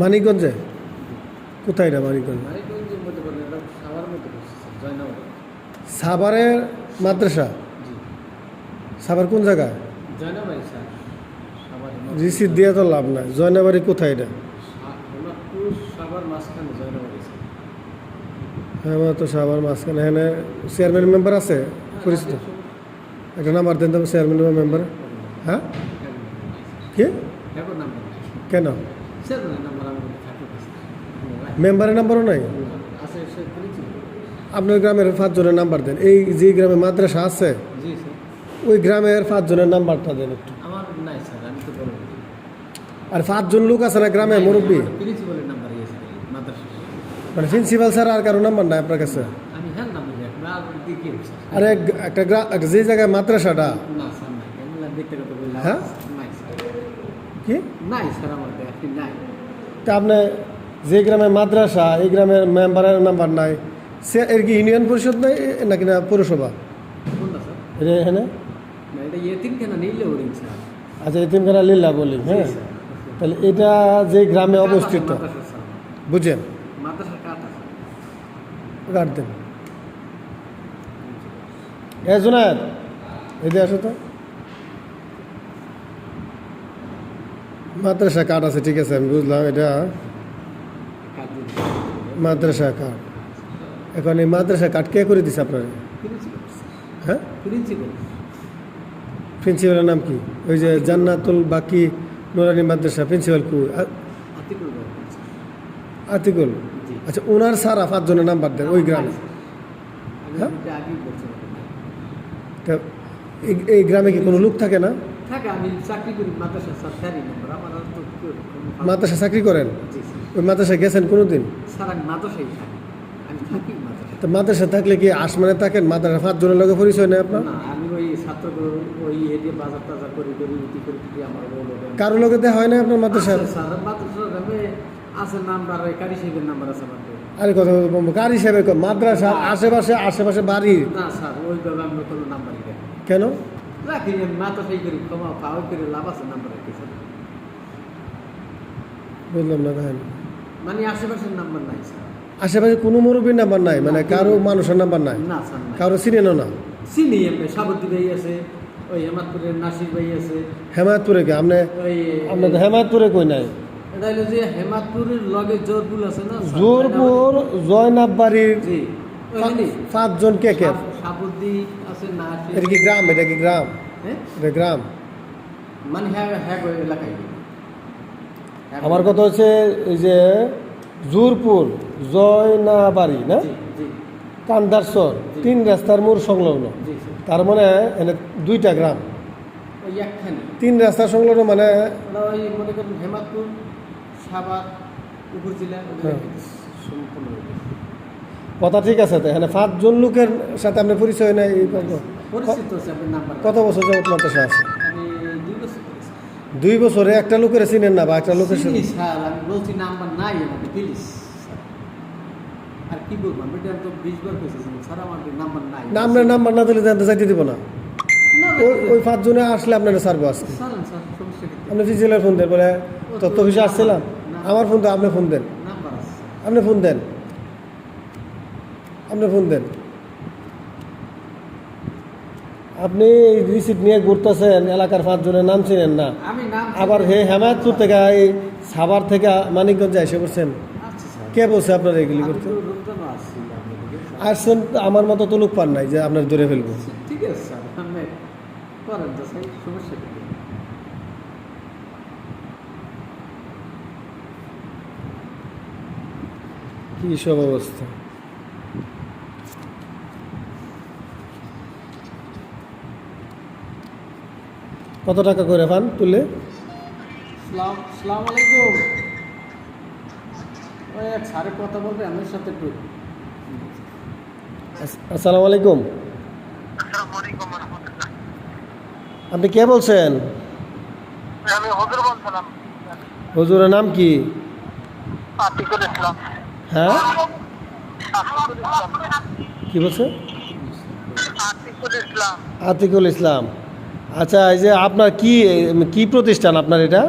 মানিকগঞ্জে? কোথায় এটা মানিকগঞ্জ? সাভারের মাদ্রাসা? সাভার কোন স্যার রিসিট দিয়ে তো লাভ নাই। জয়নাবাড়ি কোথায় এটা? হ্যাঁ তো সাভার মাঝখানে। এখানে চেয়ারম্যান মেম্বার আছে, পরিচিত? একটা নাম্বার দেন তো চেয়ারম্যান মেম্বার হ্যাঁ? কি? কেন? মেম্বারের নাম্বারও নাই? আপনার গ্রামের পাঁচজনের নাম্বার দেন। এই যে গ্রামে মাদ্রাসা আছে ওই গ্রামের পাঁচজনের নাম্বারটা দেন একটু। আর পাঁচজন লোক আছে না গ্রামে মুরব্বী? মানে প্রিন্সিপাল স্যার আর কারও নাম্বার নাই আপনার কাছে আমি হ্যাঁ নাম্বার দেখব আর দিকে স্যার আর এক একটা যে জায়গায় মাদ্রাসাটা। হ্যাঁ? কি? তা আপনি যে গ্রামে মাদ্রাসা এই গ্রামের মেম্বারের নাম্বার নাই। সে এর কি ইউনিয়ন পরিষদ নাই নাকি না পৌরসভা? এটা এখানে? আচ্ছা এতিমখানা লীলা বলি হ্যাঁ? তাহলে এটা যে গ্রামে অবস্থিত। বুঝেন কাট দেন। এ জুনায়দ এদিকে আসো তো। মাদ্রাসা কার্ড আছে ঠিক আছে আমি বুঝলাম এটা মাদ্রাসা কার্ড এখন এই মাদ্রাসা কার্ড কে করে দিছে আপনার? হ্যাঁ? প্রিন্সিপালের নাম কি? ওই যে জান্নাতুল বাকি নুরানি মাদ্রাসা প্রিন্সিপাল কু আতিকুল আচ্ছা ওনার সারা পাঁচজনের নাম্বার দেন ওই গ্রামে আমি হ্যাঁ? ওটা আগেই বলছিলাম তা এই- গ্রামে কি কোনো লোক থাকে না? থাকে আমি চাকরি করি মাদ্রাসা আমার মাদ্রাসা চাকরি করেন? ওই মাদ্রাসায় গেছেন কোনো দিন স্যার আমি মাদ্রাসাই থাকি আমি থাকি তো মাদ্রাসা থাকলে কি আসমানে থাকেন? মাদ্রাসা পাঁচজনের লগে পরিচয় নেই আপনার? আমি ওই ছাত্রগুলো ওই বাজার টাজার করি করি উঠি করি আমার লগে দেখা হয় না আপনার মাদ্রাসা স্যার মাদ্রাসার আছে নাম্বার ওই কারি সাহেবের নাম্বার আছে আমার আরে কথা বলব কার হিসাবে মাদ্রাসা আশেপাশে আশেপাশে বাড়ি না স্যার ওইভাবে আমি কোনো নাম্বারই রাখি কেন? রাখি আমি মাদ্রাসাই করি ক্ষমা পাওয়া করে লাভ আছে নাম্বার রাখি স্যার বুঝলাম না মানে আশেপাশের নাম্বার নাই স্যার। আশেপাশে কোনো মুরব্বীর নাম্বার নাই? মানে কারও মানুষের নাম্বার নাই? না স্যার কারও চিনেনও না চিনি এমনি সাবতী ভাই আছে ওই হেমাদপুরের নাসির ভাই আছে। হেমায়তপুরে কি? আপনি হেমায়তপুরে কই নাই? এটা হলো যে হেমাদপুরের লগে জোরপুল আছে না স্যার? জোরপুর জয়নাব বাড়ির জি। পাঁচজন কে কে? সাবুদ্দি আছে নাসির এটা কি গ্রাম? এটা কি গ্রাম? এটা গ্রাম। মানে হ্যাঁ হ্যাঁ এলাকায়। হ্যাঁ, আমার কথা হচ্ছে এই যে জোরপুর জয়নাবাড়ি না? কান্দারসর তিন রাস্তার মোড় সংলগ্ন। তার মানে এনে দুইটা গ্রাম। তিন রাস্তার সংলগ্ন মানে হেমাদপুর সাভার হ্যাঁ। কথা ঠিক আছে তো এখানে পাঁচজন লোকের সাথে আপনার পরিচয় নাই কত বছর যাবত মাদ্রাসা আছে? দুই বছর একটা লোকের চিনেন না বা একটা লোকের বলছি নাম্বার নাই আমাকে প্লিজ আর কি বলব আমি তো বিশ বার স্যার আমার নাম্বার নাই। না আপনার নাম্বার না দিলে যাইতে দিব না। ওই পাঁচজনে আসলে আপনার সারবো আজকে। স্যার স্যার আপনি ফোন দেন বলে তথ্য অফিসে আসছিলাম। আমার ফোন তো আপনি ফোন দেন। আপনি ফোন দেন। আপনি ফোন দেন। আপনি এই রিসিপ্ট নিয়ে ঘুরতেছেন এলাকার পাঁচজনের নাম চিনেন না। আবার হে হেমায়তপুর থেকে এই সাভার থেকে মানিকগঞ্জে এসে করছেন আচ্ছা কে বলছে আপনার এগুলি করতে। আসছেন আমার মতো তো লোক পান নাই যে আপনার ধরে ফেলব। ঠিক আছে স্যার আমি করেন তো স্যার সমস্যা কি সব অবস্থা? কত টাকা করে পান তুলে? সালাম সালাম আলাইকুম। ওই এক স্যারের কথা বলবে আমার সাথে একটু। আসসালামু আলাইকুম। আপনি কে বলছেন? আমি হজুর বলছিলাম। হুজুরের নাম কি? আতিকুল ইসলাম। হ্যাঁ? কি বলছে? আতিকুল ইসলাম। আচ্ছা এই যে আপনার কি কি প্রতিষ্ঠান আপনার এটা?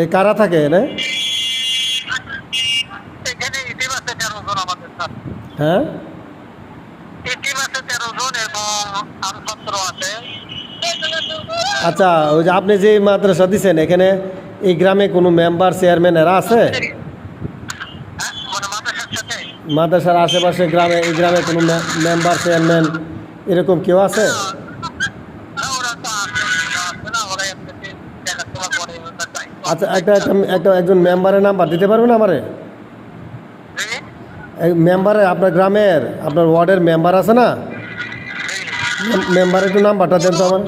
এই কারা থাকে এনে হ্যাঁ ইতিম আছে তেরো জন এবং আরও ছাত্র আছে আচ্ছা ওই যে আপনি যে মাদ্রাসা দিচ্ছেন এখানে এই গ্রামে কোনো মেম্বার, চেয়ারম্যান এরা আছে? মাদ্রাসার আশেপাশে গ্রামে, এই গ্রামে কোনো মেম্বার, চেয়ারম্যান এরকম কেউ আছে? আচ্ছা একটা একটা একজন মেম্বারের নাম্বার দিতে পারবেন আমারে? মেম্বারে আপনার গ্রামের, আপনার ওয়ার্ডের মেম্বার আছে না? মেম্বারের একটু নাম্বারটা দেন তো আমার।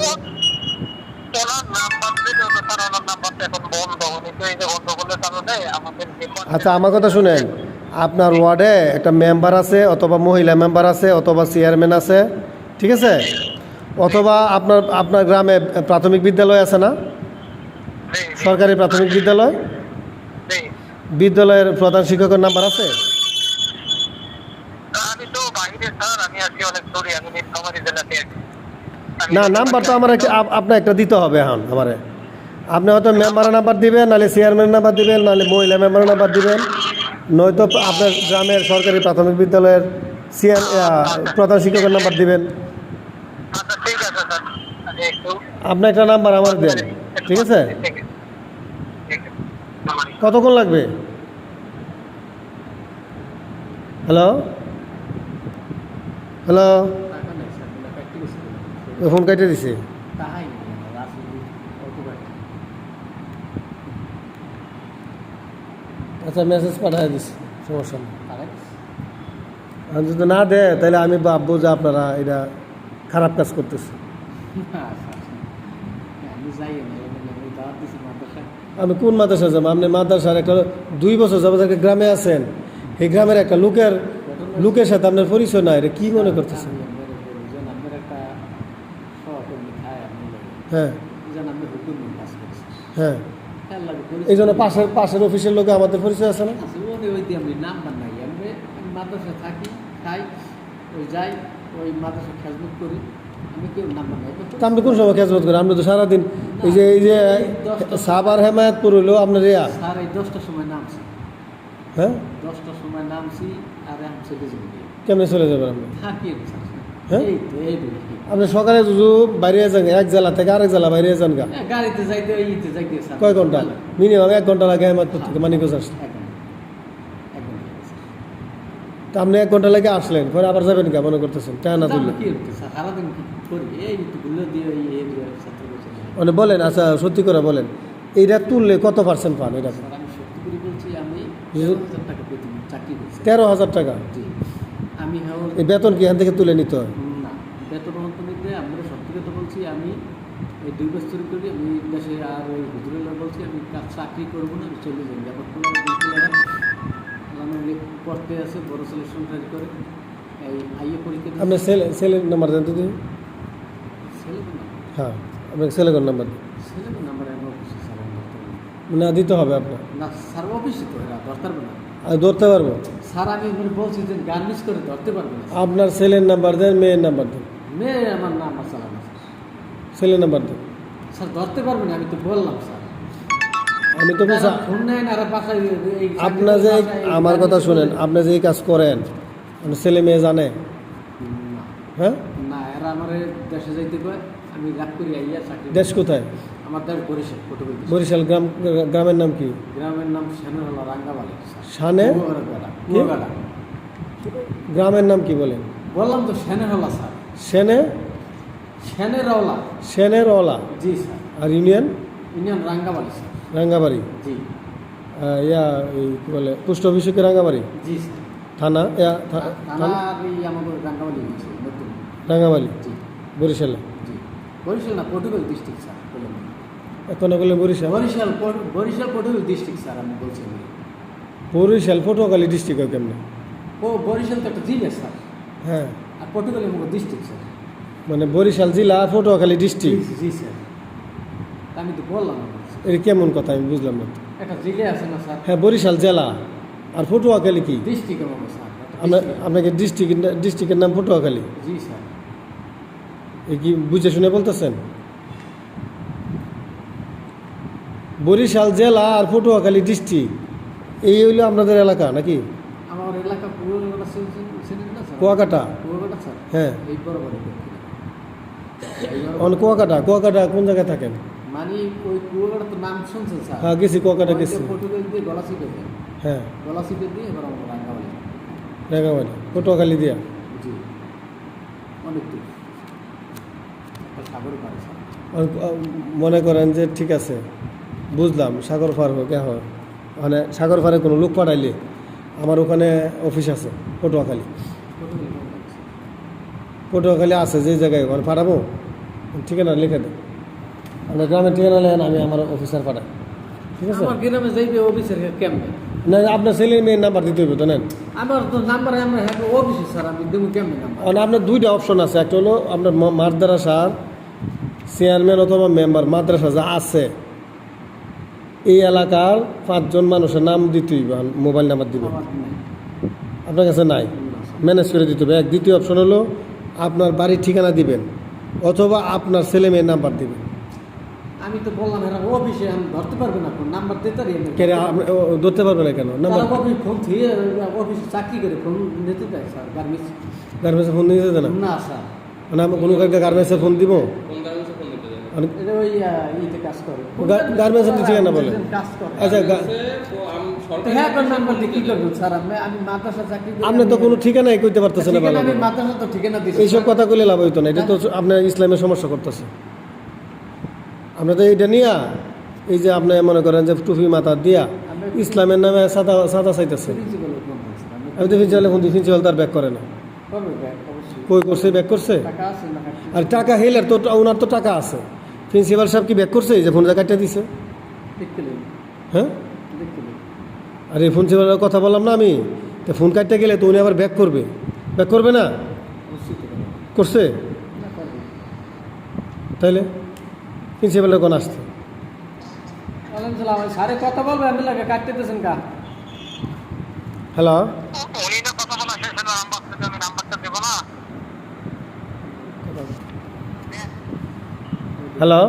আচ্ছা আমার কথা শুনেন। আপনার ওয়ার্ডে একটা মেম্বার আছে অথবা মহিলা মেম্বার আছে অথবা চেয়ারম্যান আছে ঠিক আছে? অথবা আপনার আপনার গ্রামে প্রাথমিক বিদ্যালয় আছে না? সরকারি প্রাথমিক বিদ্যালয়? বিদ্যালয়ের প্রধান শিক্ষকের নাম্বার আছে? না নাম্বার তো আমার একটা আপ- আপনার একটা দিতে হবে এখন আমারে। আপনি হয়তো মেম্বারের নাম্বার দিবেন নাহলে চেয়ারম্যানের নাম্বার দিবেন নাহলে মহিলা মেম্বারের নাম্বার দিবেন। নয়তো আপনার গ্রামের সরকারি প্রাথমিক বিদ্যালয়ের চেয়ার প্রধান শিক্ষকের নাম্বার দিবেন। আচ্ছা ঠিক আছে স্যার। আমি একটু আপনি একটা নাম্বার আমার দেন ঠিক আছে? কতক্ষণ লাগবে? হ্যালো? হ্যালো? ফোন কেটে দিছে। আচ্ছা মেসেজ পাঠিয়ে দিছি সমস্যা নেই। আর যদি না দেয় তাহলে আমি ভাববো যে আপনারা এটা খারাপ কাজ করতেছে। আমি যাই না আমি কোন মাদ্রাসা যাব? আপনি মাদ্রাসার একটা দুই বছর যাব একটা গ্রামে আছেন। এই গ্রামের একটা লোকের লোকের সাথে আপনার পরিচয় নাই এটা কি মনে করতেছেন? হ্যাঁ। হ্যাঁ। এই জন্য পাশের পাশের অফিসের লোকে আমাদের পরিচয় আছে না? ওই আমি নাম্বার নাই আমি আমি মাদ্রাসায় থাকি খাই ওই যাই ওই মাদ্রাসা খেজমত করি। আমি আপনি কোন সময় খেজমত করেন আপনি তো সারাদিন এই যে এই যে সাবার হেমায়তপুর হইল আপনার ইয়া। স্যার এই দশটার সময় নামছি। হ্যাঁ? দশটার সময় নামছি আর এখন চলে যাব কেমনে চলে যাবেন আপনি? থাকি হ্যাঁ? এই তো এই আপনি সকালে যদি বাইরে যান এক জেলা থেকে আরেক জেলা বাইরে যান গা। হ্যাঁ, গাড়িতে যাইতে ইতে যাইতে কয় ঘণ্টা? মিনিমাম এক ঘণ্টা লাগে হেমায়তপুর থেকে মানিকগঞ্জ স্যার। তা আপনি এক ঘণ্টা লাগে আসলেন পরে আবার যাবেন কে মনে করতেছেন টাকা না তুললে আমরা মানে বলেন আচ্ছা সত্যি করে বলেন এইটা তুললে কত পার্সেন্ট পান এটা তেরো হাজার টাকা বেতন কি এখান থেকে তুলে নিতে হয় না বেতন অন্তর্নিতে আমরা সত্যি কথা বলছি আমি এই দুই বছর করি আমি দেশে আর ওই হুজুরের বলছি আমি কাজ চাকরি করব না আমি চলে যাই। আবার কোনো আমি পড়তে আছে বড় ছেলে সংসার করে। এই আইএ পরীক্ষা দিয়েছি। আপনার ছেলে ছেলের নাম্বার দেন তো দিন ছেলে তো না হ্যাঁ আপনার ছেলের নাম্বার? দিন ছেলে তো নাম্বার আমি অফিসে স্যার আমি ধরতে পারব না। না দিতে হবে আপনার? না স্যার অফিসে তো এরা ধরতে পারবে না। আমি ধরতে পারব? স্যার আমি মানে বলছি যে গান মিস করে ধরতে পারবে না আপনার ছেলের নাম্বার দেন মেয়ের নাম্বার দেন। মেয়ে আমার নাম আমার চালানো ছেলের নাম্বার দেন। স্যার ধরতে পারবে না আমি তো বললাম স্যার। আমি তো আপনার যে আমার কথা শুনেন আপনি যে এই কাজ করেন আপনার ছেলে মেয়ে জানে। হ্যাঁ? না এরা আমার দেশে যাইতে কয় আমি রাগ করি আইয়া চাকরি দেশ কোথায়? আমার দেশ বরিশাল বরিশাল গ্রাম গ্রামের নাম কি? গ্রামের নাম রাঙ্গাবালি শানে? গ্রামের নাম কি বলেন? বললাম তো সেনেরলা স্যার। সেনে সেনেরওলা সেনের জি স্যার। আর union? Union Rangabali sir. Rangabari জি। ইয়া এই কি বলে পোস্ট অফিসকে রাঙ্গাবাড়ি জি স্যার। থানা ইয়া থানা আমাদের হয়েছে রাঙ্গাবাড়ি জি। বরিশালে? জি। বরিশাল না পটুয়াল ডিস্ট্রিক্ট স্যার এখন বলে বরিশাল? বরিশাল বরিশাল পটুয়াল ডিস্ট্রিক্ট স্যার আমি বলছি। বরিশাল পটুয়াখালী ডিস্ট্রিক্ট কেমনে? ও বরিশাল তো একটা জেলা স্যার। হ্যাঁ। আর পটুয়াল আমাকে ডিস্ট্রিক্ট স্যার। মানে বরিশাল জেলা পটুয়াখালী ডিস্ট্রিক্ট জি স্যার। আমি তো বললাম। এটা কেমন কথা আমি বুঝলাম না। একটা জেলা আছে না স্যার? হ্যাঁ বরিশাল জেলা। আর পটুয়াখালী কি? ডিস্ট্রিক্ট আমার স্যার আপনাকে ডিস্ট্রিক্ট ডিস্ট্রিক্টের নাম পটুয়াখালী? জি স্যার। এই কি বুঝে শুনে বলতেছেন? বরিশাল জেলা আর পটুয়াখালী ডিস্ট্রিক্ট এই হইল আপনাদের এলাকা নাকি? আমার এলাকা স্যার। কুয়াকাটা। কুয়াকাটা স্যার? হ্যাঁ। এই অন কুয়াকাটা কুয়াকাটা কোন জায়গায় থাকেন? মানে ওই কুয়াকাটা তো নাম শুনছেন স্যার। হ্যাঁ গেছি কুয়াকাটা গেছি। পর্তুগাল দিয়ে গলা সিটে হ্যাঁ। গলা সিটে দিয়ে এবার আমরা রাঙ্গাবাড়ি রেগাবাড়ি পটুয়াখালী দিয়া? জি। অনেক দূর। একটা সাগরে স্যার মনে করেন যে ঠিক আছে বুঝলাম সাগর পার হোক মানে সাগর পারে কোনো লোক পাঠাইলে আমার ওখানে অফিস আছে পটুয়াখালী? পটুয়াখালী আছে যে জায়গায় ওখানে পাঠাবো। ঠিকানা লিখে দেন আপনার গ্রামের ঠিকানা লেখেন আমি আমার অফিসার পাঠাই। ঠিক আছে? আমার গ্রামে যাইবে অফিসের কেমনে? না আপনার ছেলের মেয়ের নাম্বার দিতে হবে তো নেন। আমার তো নাম্বার আমরা অফিসে স্যার আমি দেবো কেমনে নাম্বার আপনার দুইটা অপশন আছে। একটা হলো আপনার মাদ্রাসার চেয়ারম্যান অথবা মেম্বার মাদ্রাসা যা আছে। এই এলাকার পাঁচজন মানুষের নাম দিতে হইবে আর মোবাইল নাম্বার দিবে। আপনার কাছে নাই। ম্যানেজ করে দিতে হবে। এক দ্বিতীয় অপশন হলো আপনার বাড়ির ঠিকানা দিবেন। অথবা আপনার ছেলে মেয়ের নাম্বার দিবেন। আমি তো বললাম এরা অফিসে আমি ধরতে পারবে না কোন নাম্বার দিতে পারি ধরতে পারবে না কেন? নাম্বার অফিস ফোন থেকে অফিসে চাকরি করে ফোন নিতে দেয় স্যার গার্মেন্টস। গার্মেন্টসে ফোন দিয়ে দেন না? স্যার। মানে আমি কোনো গার্মেন্টসে ফোন দিব? এটা ওই আহ, ইতে কাজ করে। গা- ঠিকানা বলে। আচ্ছা হ্যাঁ আপনার নাম্বার দিয়ে কি করবেন স্যার আমি আমি মাদ্রাসা চাকরি আপনি তো কোনো ঠিকানাই করতে পারতেছেন না ঠিকানা আমি মাদ্রাসা তো ঠিকানা দিছি এইসব কথা কইলে লাভ হইতো না এটা তো আপনার ইসলামের সমস্যা করতেছে। আমরা তো এইটা নিয়া এই যে আপনি মনে করেন যে টুপি মাথা দিয়া ইসলামের নামে সাদা সাদা চাইতেছে। আমি তো প্রিন্সিপালে ফোন দিই প্রিন্সিপাল তার ব্যাক করে না। কই করছে ব্যাক করছে? টাকা আছে আর টাকা হেলের তো ওনার তো টাকা আছে। প্রিন্সিপাল সাহেব কি ব্যাক করছে? এই যে ফোন কাটটা দিছে। হ্যাঁ? আর এই প্রিন্সিপালের কথা বললাম না আমি। তো ফোন কাটতে গেলে তো উনি আবার ব্যাক করবে। ব্যাক করবে না। করছে? তাইলে প্রিন্সিপালের কোন আসছে? আলহামদুলিল্লাহ আমার কথা বলবে আমি লাগে কাটতে দিয়েছেন কা? হ্যালো? উনি না কথা বলা শেষ হলো নাম্বার থেকে আমি নাম্বারটা দেবো না হ্যালো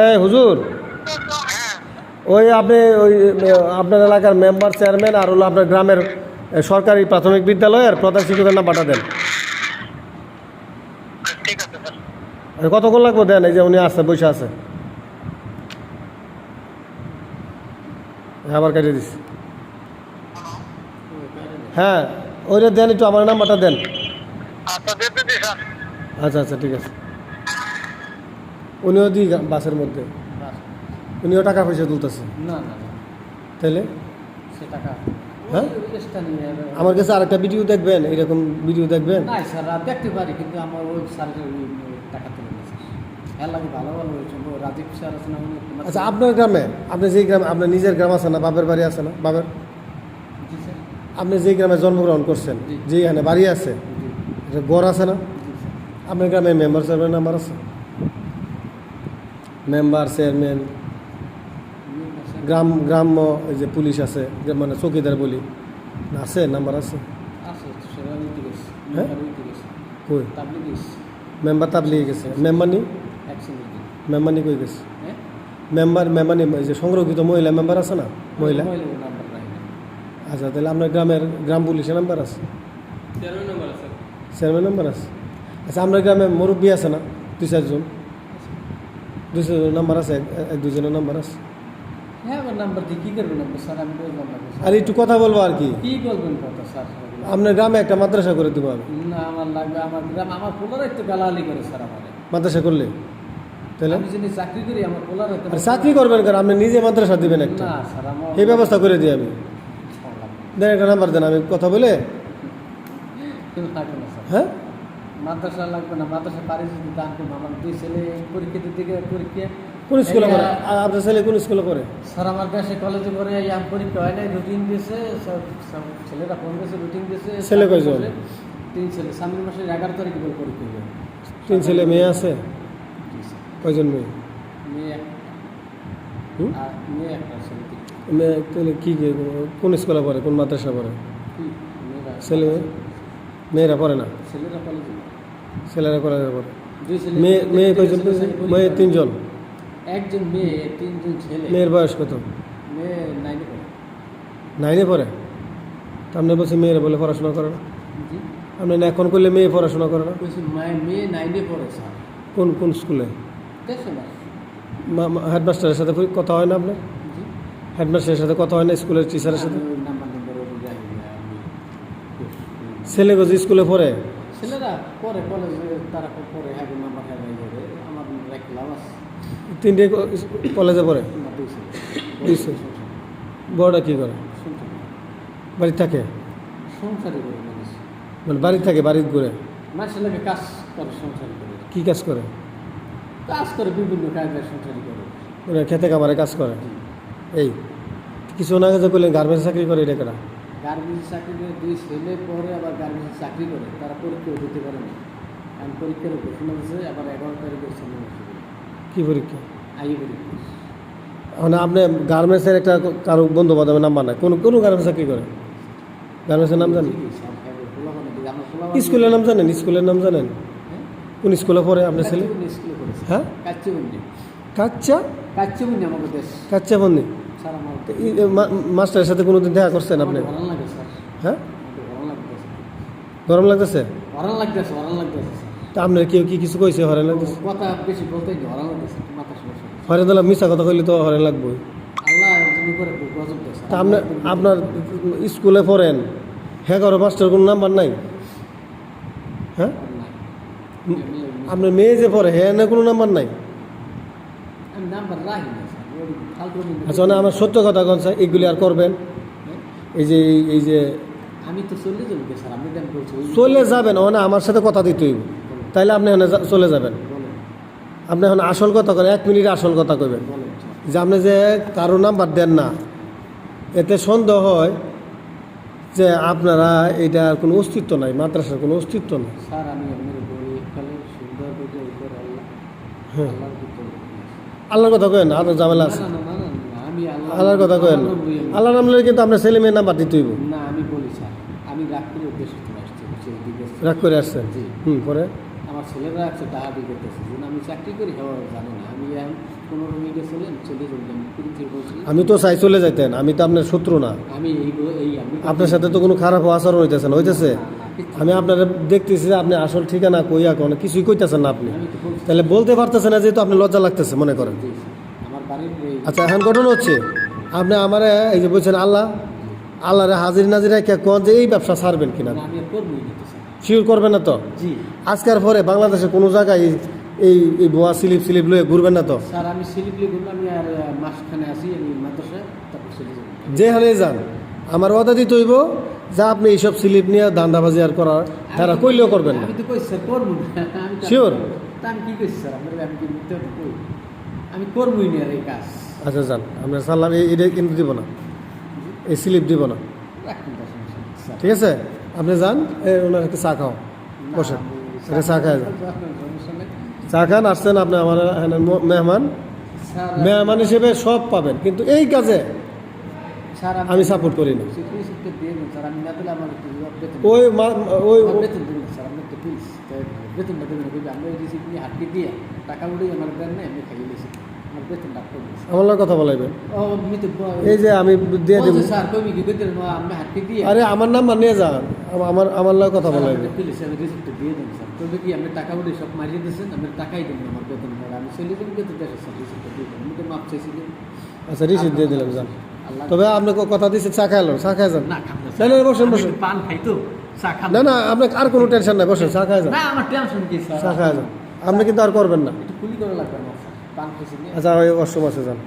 এই হুজুর। হ্যাঁ। ওই আপনি ওই আপনার এলাকার মেম্বার চেয়ারম্যান আর হলো আপনার গ্রামের সরকারি প্রাথমিক বিদ্যালয়ের প্রধান শিক্ষকের নাম পাঠা দেন আছে কতক্ষণ লাগবে দেন? এই যে উনি আসছে বসে আছে। আবার কেটে দিস। হ্যাঁ ওইটা দেন একটু আমার নাম্বারটা দেন। আচ্ছা আচ্ছা আচ্ছা ঠিক আছে। উনিও দিই বাসের মধ্যে। উনিও টাকা পয়সা তুলতেছে। না না সে টাকা। হ্যাঁ? আর- আমার কাছে আরেকটা ভিডিও দেখবেন এরকম ভিডিও দেখবেন। না স্যার দেখতে পারি কিন্তু আমার ওই স্যারের টাকা তুলে হ্যাঁ আচ্ছা আপনার গ্রামে আপনি যেই গ্রামে আপনার নিজের গ্রাম আছে না বাপের বাড়ি আছে না? বাপের আপনি যেই গ্রামে জন্মগ্রহণ করছেন। যেখানে বাড়ি আছে গড় আছে না? আপনার গ্রামে মেম্বার চেয়ারম্যান নাম্বার আছে? মেম্বার চেয়ারম্যান গ্রাম গ্রাম্য এই যে পুলিশ আছে যে মানে চৌকিদার বলি। আছে নাম্বার আছে? হ্যাঁ? কই? মেম্বার তাবলিগে গেছে। মেম্বানি মেম্বানি কই গেছে? হ্যাঁ? মেম্বার মেম্বানি এই যে সংরক্ষিত মহিলা মেম্বার আছে না? মহিলা? আচ্ছা তাহলে আপনার গ্রামের গ্রাম পুলিশের নাম্বার আছে। চেয়ারম্যান নাম্বার আছে? আচ্ছা আপনার গ্রামে মুরব্বী আছে না? দুই চারজন? চারজন নাম্বার আছে এক- দুজনের নাম্বার আছে। হ্যাঁ আমার নাম্বার দিয়ে কী করবেন আপনি? স্যার আমি বললাম আর একটু কথা বলব আর কি। কী বলবেন কথা স্যার? আপনার গ্রামে একটা মাদ্রাসা করে দেবো আমি। না আমার লাগবে আমার গ্রাম আমার পোলার একটু গালাগালি করে স্যার আমার। মাদ্রাসা করলে? তাহলে? আমি যদি চাকরি করি আমার পোলার আর চাকরি করবেন কারণ আপনি নিজে মাদ্রাসা দিবেন একটা। না স্যার আমার এই ব্যবস্থা করে দিই আমি। দেন একটা নাম্বার দেন আমি কথা বলে হ্যাঁ? মাদ্রাসা লাগবে না মাদ্রাসা পারি যদি দান করব আমার দুই ছেলে পরীক্ষা দিতে গিয়ে পরীক্ষা। কোন স্কুলে আহ, আপনার ছেলে কোন স্কুলে পড়ে? স্যার আমার দেশে কলেজে পড়ে আম পরীক্ষা হয় নাই রুটিন দিয়েছে সব ছেলেরা ফোন দিয়েছে রুটিন দিয়েছে ছেলে কয়জন? তিন ছেলে। সামনের মাসের এগারো তারিখ বলে পরীক্ষা হবে। তিন ছেলে মেয়ে আছে? কয়জন মেয়ে? মেয়ে মেয়ে একটা ছেলে মেয়ে তাহলে কী কোন স্কুলে পড়ে কোন মাদ্রাসা পড়ে? মেয়েরা ছেলে মেয়েরা পড়ে না? ছেলেরা কলেজে ছেলেরা কলেজে পড়ে দুই ছেলে মেয়ে মেয়ে কয়জন? মেয়ে তিনজন। একজন মেয়ে তিনজন ছেলে। মেয়ের বয়স কত? মেয়ে নাইনে পড়ে। নাইনে পড়ে? আপনি বলছি মেয়েরা বলে পড়াশোনা করে না। আপনি না এখন করলে মেয়ে পড়াশোনা করে না? মেয়ে নাইনে পড়ে স্যার। কোন কোন স্কুলে? হেডমাস্টারের সাথে কথা হয় না আপনার? হেডমাস্টারের সাথে কথা হয় না স্কুলের টিচারের সাথে? ছেলে গজি স্কুলে পড়ে? ছেলেরা পরে কলেজে তারা পরে হ্যাঁ নাম্বার হ্যাঁ ধরে আমার রাখলাম আছে। তিনটে ক- কলেজে পড়ে? আমার দুই ছেলে। বড়টা কী করে? বাড়ি থাকে? সংসারই করে মানে বাড়ি থাকে বাড়ি ঘুরে? মানুষের লোকে কাজ করে সংসারই করে। কী কাজ করে? কাজ করে বিভিন্ন কাজের সংসারই করে। মানে খেতে কামারে কাজ করে? এই কিছু না যে করলেন গার্মেন্টস চাকরি করে এটা কেনা গার্মেন্টস চাকরি করে দুই ছেলে পরে আবার গার্মেন্টস চাকরি করে। তারা পরীক্ষাও দিতে পারে না। কারণ পরীক্ষার ঘোষণা দিয়েছে আবার এগারো তারিখে ছেলে কী পরীক্ষা? আইয়ে পরীক্ষা। মানে আপনি গার্মেন্টসের একটা কারও বন্ধু বান্ধবের নাম্বার নাই কোন কোন গার্মেন্টস চাকরি করে? গার্মেন্টসের নাম জানেন? স্কুলের নাম জানেন? স্কুলের নাম জানেন? হ্যাঁ? কোন স্কুলে পড়ে আপনার ছেলে। হ্যাঁ? কাচ্চিবন্যি। কাচ্চা? কাচ্চিবন্যি আমাদের দেশ। কাচ্চা বন্দি স্যার, আমার মাস্টারের সাথে কোনোদিন দেখা করছেন আপনি। হ্যাঁ। গরম লাগতেছে ভালো লাগতেছে, ভালো লাগতেছে, তা আপনার কেউ কি কিছু কইছে হরেন লাগতেছে কথা বেশি নেই, ভালো লাগতেছে, মাথা সমস্যা হচ্ছে। হরেন তাহলে মিশা কথা কইলে তো হরেন লাগবে। তা আপনি আপনার স্কুলে পড়েন হ্যাঁ করো মাস্টার কোনো নাম্বার নাই হ্যাঁ। আপনার মেয়ে যে পড়ে হ্যাঁ না কোনো নাম্বার নাই নাম্বার রাখি না, স্যার। ওই ফালতু নিয়ে- আচ্ছা মানে আমার সত্য কথা কোন স্যার এইগুলি আর করবেন? এই যে এই- যে আমি তো চলে যাব স্যার তো আমি চলে যাবেন মানে আমার সাথে কথা দিতে হইব। তাইলে আপনি এখানে চলে যাবেন। আপনি এখন আসল কথা করেন এক মিনিট আসল কথা কইবেন। যে আপনি যে কারও নাম্বার দেন না এতে সন্দেহ হয় যে আপনারা এটার কোনো অস্তিত্ব নাই মাদ্রাসার কোনো অস্তিত্ব নাই। স্যার আমি আপনার হ্যাঁ। আল্লাহর কথা কেন আর ঝামেলা আছে না, না, না, না, না, আমি আল্লাহ আল্লাহর কথা কেন আল্লাহর নাম লইলে কিন্তু আপনার ছেলে মেয়ের নাম্বার দিতে হইব। না আমি বলি স্যার আমি রাত্রির উদ্দেশ্যে চলে আসছি রাগ করে আসছেন? হুম পরে? আমার ছেলেরা আছে ডাহাডি করতেছে। আমি চাকরি করি হেওয়া জানে না। আমি মিনিটে চলে আমি তো চাই চলে যাইতেন আমি তো আপনার শত্রু না। আমি এই আপনার সাথে তো কোনো খারাপ আচরণ হইতেছে না হইতেছে? আমি আপনার দেখতেছি যে আপনি আসল ঠিকানা কইয়া কোন কিছুই কইতেছেন না আপনি। তাহলে বলতে পারতেছেন না যেহেতু আপনি লজ্জা লাগতেছে মনে করেন। আচ্ছা এখন ঘটনা হচ্ছে আপনি আমারে এই যে বলছেন আল্লাহ আল্লাহরে হাজির নাজিরা কে কোন যে এই ব্যবসা ছাড়বেন কিনা? শিওর করবেন না তো? আজকের পরে বাংলাদেশে কোনো জায়গায় এই- এই বোয়া স্লিপ স্লিপ লয়ে ঘুরবেন না তো? স্যার আমি সিলিপলি করব আমি আর মাসখানে আসি আমি মাদ্রাসায় তারপর চলে যাব। যেখানে যান। আমার ওয়াদা দিতে হইব যা আপনি এইসব স্লিপ নিয়ে দান্দাবাজি আর করার তারা কইলেও করবেন না। আমি তো কইছি স্যার করব আমি তো- আমি কি কইছি স্যার? আমি কি কই? আমি করবই না এই কাজ। আচ্ছা যান। আপনার সাল্লাম এই এটা কিন্তু দিব না। এই স্লিপ দিব না। ঠিক আছে? আপনি যান ওনার একটা চা খাও না, বসেন। এটা চা খায় যান। চা খান আসছেন আপনি আমার মেহমান। মেহমান হিসেবে সব পাবেন। কিন্তু এই কাজে আমি সাপোর্ট করি না। আমার ওই ওই আমার আমরা টাকা উঠেই আমার দেন না খাইয়ে দিয়েছি। আমার লগে কথা বলাইবেন এই যে আমি দিয়ে দেব। আরে আমার নাম্বার নিয়ে যান। আম- আমার আমার লগে কথা বলাইবেন দিয়ে তবে আচ্ছা রিসিপ্ট দিয়ে দিলাম যান। আল্লাহ তবে আপনি ক- কথা দিচ্ছে চা খাইলেন চা খাই যান। না না, না, স্যার। বসেন, বসেন। পান খাই তো না না আপনার আর কোনো টেনশন নাই বসেন চা খাই যান। চা খাই যান। আপনি কিন্তু আর করবেন না। করা লাগবে আচ্ছা ওই অষ্টম আছে যান